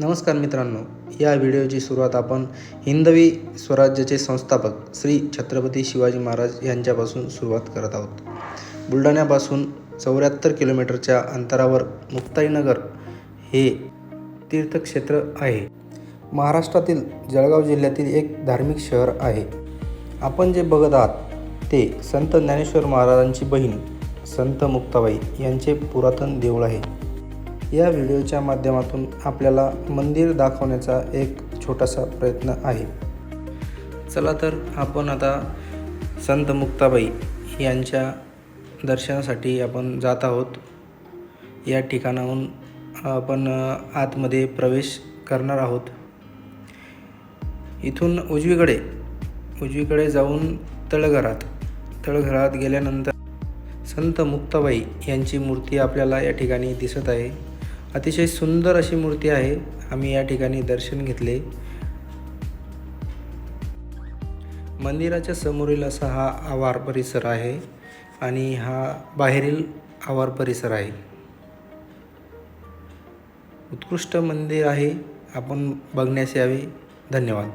नमस्कार मित्रांनो या व्हिडिओची सुरुवात आपण हिंदवी स्वराज्याचे संस्थापक श्री छत्रपती शिवाजी महाराज यांच्यापासून सुरुवात करत आहोत. बुलढाण्यापासून चौऱ्याहत्तर किलोमीटरच्या अंतरावर मुक्ताईनगर हे तीर्थक्षेत्र आहे. महाराष्ट्रातील जळगाव जिल्ह्यातील एक धार्मिक शहर आहे. आपण जे बघत आहात ते संत ज्ञानेश्वर महाराजांची बहीण संत मुक्ताबाई यांचे पुरातन देऊळ आहे. या व्हिडिओच्या माध्यमातून आपल्याला मंदिर दाखवण्याचा एक छोटासा प्रयत्न आहे. चला तर आपण आता संत मुक्ताबाई यांच्या दर्शनासाठी आपण जात आहोत. या ठिकाणाहून आपण आतमध्ये प्रवेश करणार आहोत. इथून उजवीकडे उजवीकडे जाऊन तळघरात तळघरात गेल्यानंतर संत मुक्ताबाई यांची मूर्ती आपल्याला या ठिकाणी दिसत आहे. अतिशय सुंदर अशी मूर्ती आहे. आम्ही या ठिकाणी दर्शन घेतले. मंदिराच्या समोरील असा हा आवार परिसर आहे आणि हा बाहेरील आवार परिसर आहे. उत्कृष्ट मंदिर आहे. आपण बघण्यास यावे. धन्यवाद.